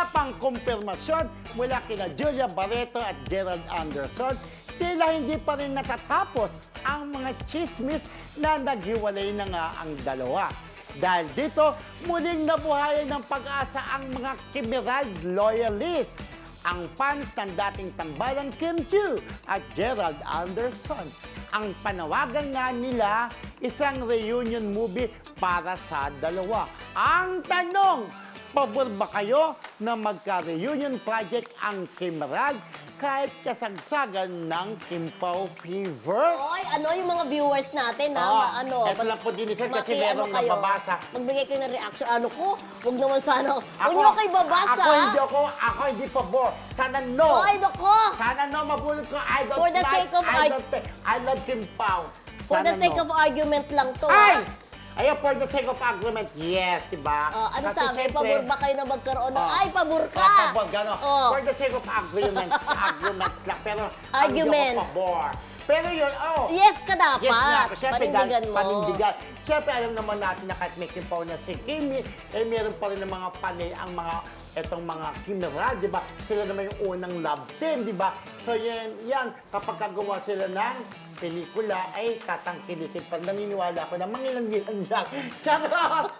Wala pang kumpirmasyon mula kina Julia Barreto at Gerald Anderson, tila hindi pa rin natatapos ang mga chismis na naghiwalay na nga ang dalawa. Dahil dito, muling nabuhayan ng pag-asa ang mga Kimirald loyalists ang fans ng dating tambalang Kim Chiu at Gerald Anderson. Ang panawagan nga nila, isang reunion movie para sa dalawa. Ang tanong, pabor ba kayo na magka-reunion project ang Kim Rad kahit kasagsagan ng Kim Pao Fever? Oy, ano yung mga viewers natin, ha? Oo. Ma- ano, Eto lang po, Dinisan, kasi maki- merong kayo, nababasa. Magbigay kayo ng reaction. Ano ko? Huwag naman sana. Huwag niyo kayo babasa. Ako hindi ako, ako hindi pabor. Sana no. Ay, nako. Sana no, mabulot ko. I don't For the like, sake of I don't I love Kim Pao. For the sake of argument lang to, Ay! ha? Ayun, for the sake of argument, yes, di ba? Oh, ano Kasi sabi? syempre, Pabor ba kayo na magkaroon ng... Oh. Ay, pabor ka! Oh, pabor, gano'n. Oh. For the sake of arguments, arguments lang. Pero ang hindi Arguments. pabor. Pero yun, oh. Yes ka dapat. Yes nga, siyempre, Panindigan dahil- mo. Panindigan. Siyempre, alam naman natin na kahit may kimpaw na si Kimi, eh meron pa rin ng mga panay ang mga etong mga Kimera, di ba? Sila naman yung unang love team, di ba? So yan, yan kapag kagawa sila ng pelikula, ay tatangkilikin pa. Naniniwala ako na mangilan-gilan lang. Charos!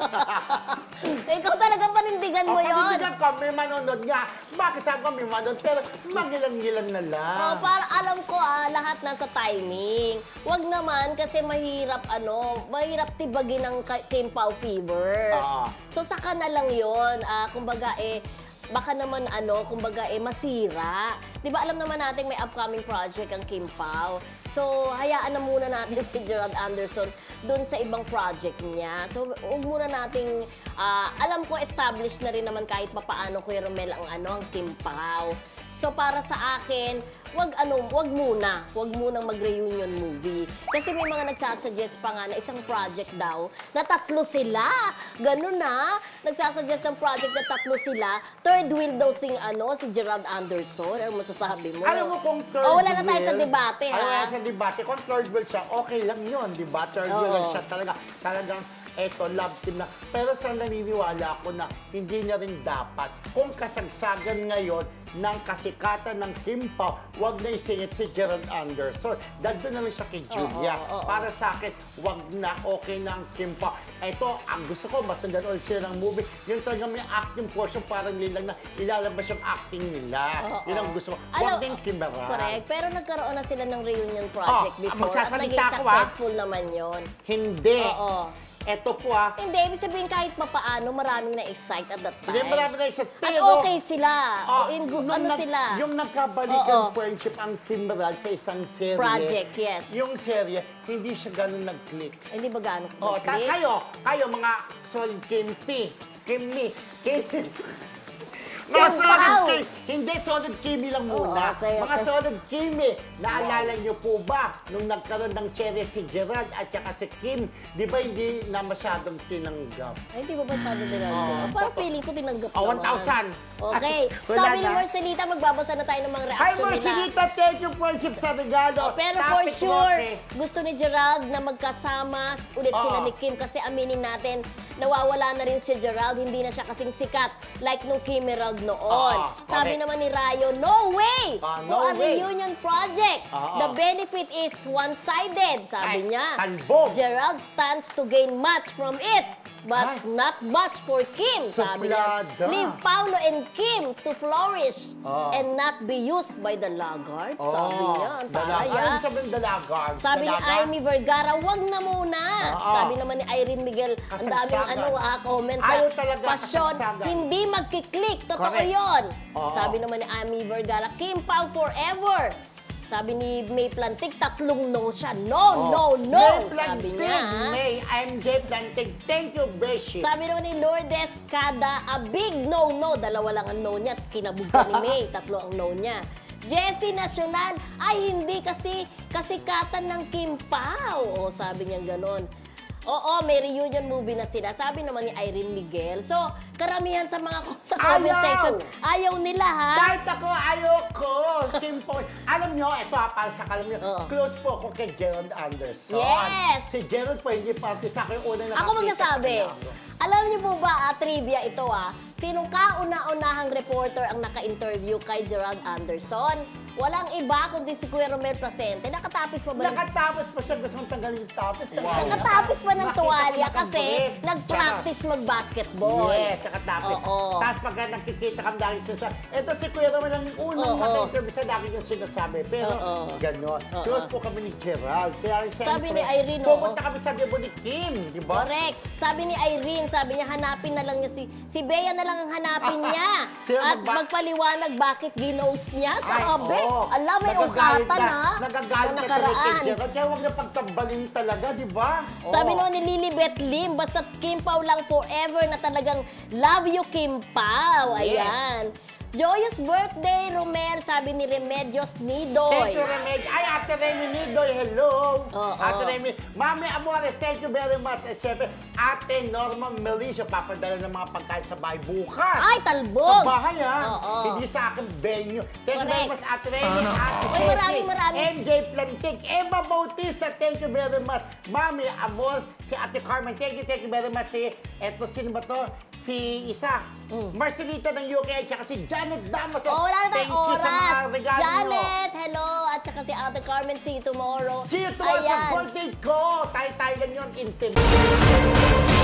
Ikaw talaga panindigan mo o, yun. panindigan ko, may manonood nga. Bakit sabi ko may manonood? Pero mangilan-gilan na lang. Oh, para alam lahat nasa timing. Wag naman kasi mahirap ano, mahirap tibagin ng ka- Kim Pao fever. Oo. So saka na lang 'yon. Ah, kumbaga eh baka naman ano, kumbaga eh masira. 'Di ba alam naman natin may upcoming project ang Kim Pao. So hayaan na muna natin si Gerald Anderson doon sa ibang project niya. So huwag muna nating ah, alam ko established na rin naman kahit papaano Kuya Romel ang ano ang Kim Pao. So para sa akin, wag ano, wag muna, wag munang mag-reunion movie. Kasi may mga nagsasuggest pa nga na isang project daw na tatlo sila. Ganun na. Nagsasuggest ng project na tatlo sila. Third wheel daw sing ano, si Gerald Anderson. Ano masasabi mo? Alam mo kung third Oh, wala na tayo sa debate, ha? Wala sa debate. Kung third wheel siya, okay lang yun, di ba? Third wheel lang siya talaga. Talagang, eto, love team na. Pero sa naniniwala ako na hindi na rin dapat. Kung kasagsagan ngayon ng kasikatan ng Kim Pao, wag na isingit si Gerald Anderson. Doon na lang siya kay Julia. oo, oo. Para sa akin, wag na okay na ang Kim Pao. Ito, ang gusto ko, masundan ulit sila ng movie. Yung talagang may acting portion, parang nilang na ilalabas yung acting nila. Oo. Yun ang gusto ko. Alam- Wag din Kimera. Correct. Pero nagkaroon na sila ng reunion project Oh, before. At magsasalita naging ako, ah. successful naman yon. Hindi. Oo. Ito po ah. Hindi, ibig sabihin kahit papaano, maraming na-excite at that time. Hindi marami na isa. At Pero, okay sila. ah, In good, nung ano nag- sila? Yung nagkabalikan Oo. friendship ang Kimberald sa isang serye. Project, yes. Yung serye, hindi siya ganun nag-click. Hindi ba gaano Oh, ta- kayo, kayo mga solid Kimpi, Kimmi, Kim... Mga Kim solid. Kim, hindi solid Kimi lang Oo, muna. okay, Mga okay. solid Kimi, naalala niyo po ba nung nagkaroon ng serye si Gerald at saka si Kim, di ba hindi na masyadong tinanggap? Ay, hindi ba masyado tinanggap? Oo. Parang feeling ko tinanggap Oh, naman. 1,000. Okay. Wala Sabi ni na. Marcelita, magbabasa na tayo ng mga Hi, reaction nila. Marcelita! Thank you, friendship, sa regalo. Oh, pero for Topic sure, mo, okay. gusto ni Gerald na magkasama ulit Oo. sila ni Kim kasi aminin natin, nawawala na rin si Gerald, hindi na siya kasing sikat like nung Kim Herald noon. Oo, Sabi okay. naman ni Rayo, no way! Ah, For no a way. reunion project, Oo. the benefit is one-sided, sabi Ay, niya. talbog. Gerald stands to gain much from it. But Ay. not much for Kim, sabi niya. Leave Paulo and Kim to flourish Oo. and not be used by the laggards, sabi niya. Ang taray, Ano ah. dalaga? Sabi ni? Amy Vergara, wag na muna. Oo. Sabi naman ni Irene Miguel, ang daming Kasagsagan. ano, ah, comments. Ayaw ah, talaga, Pasyon, kasagsagan. hindi magkiklik. Totoo Correct. yon. Oo. Sabi naman ni Amy Vergara, Kim Pao forever. Sabi ni May Plantig, tatlong no siya. No, no, Oh. no. May Sabi niya. May, I'm Jay Plantig. Thank you, Beshi. Sabi naman ni Lourdes Cada, a big no-no. Dalawa lang ang no niya at kinabugta ni May. Tatlo ang no niya. Jessie Nacional, ay hindi kasi kasikatan ng Kim Pao. O sabi niya ganon. Oo, may reunion movie na sila. Sabi naman ni Irene Miguel. So, karamihan sa mga sa comment Ayaw! section, ayaw nila ha. Kahit ako, ayoko. Kim po. Alam nyo, ito ha, para sa kalam nyo, Oo. close po ako kay Gerald Anderson. Yes! Si Gerald po, hindi party sa akin. Unang Ako nakakita magsasabi. sa kanya. Alam niyo po ba, ah, trivia ito ah, sinong kauna-unahang reporter ang naka-interview kay Gerald Anderson? Walang iba kundi si Kuya Romel Placente. Nakatapis pa ba? ng- Nakatapos pa siya, gusto mong tanggalin yung tapos. Nakatapis pa ng tuwalya kasi nag-practice mag-basketball. Yes, nakatapos. Oo. Tapos pagka nakikita kami lagi sinasabi, ito si Kuya Roman ang unang Oo. naka-interview sa lagi niyang sinasabi. Pero Oo. gano'n. Oo. Close po kami ni Gerald. Kaya siyempre, Sabi ni Irene, oo. pupunta kami sa debo ni Kim, di ba? Correct. Sabi ni Irene, sabi niya hanapin na lang niya si si Bea na lang ang hanapin niya. Sino At magba- magpaliwanag bakit ginos niya sa Ay, abe. oo. Alam, may Nagagalit ugatan na- ha. Nagagalit na talaga kay nakaraan. Gerald. Kaya huwag na pagtambalin talaga, di ba? Sabi Oo. noon ni Lilibet Lim, basta Kim Pao lang forever na talagang love you Kim Pao. Yes. Ayan. Joyous birthday, Romer, sabi ni Remedios Nidoy. Thank you, Remedy. Ay, Ate Remy Nidoy, hello. Oo. Ate Remy, Mami Amores, thank you very much. At syempre, Ate Norma Melicio, papadala ng mga pagkain sa bahay bukas. Ay, talbog! Sa bahay, ha? Oo. Hindi sa akin venue. Thank you very Correct. much, Ate Remy, Ate Uy, Ceci, MJ Plantig, Emma Bautista, thank you very much. Mami Amores, si Ate Carmen, thank you, thank you very much. Si, eto, sino ba to? Si Isa, Marcelita ng UK, at saka si Janet Damaso. Oh, wala na Thank tayong you oras. sa mga regalo nyo. Janet, hello. At saka si Ate Carmen, see you tomorrow. See you tomorrow sa Ayan. birthday ko! Tayo-tayo lang yun, intimate.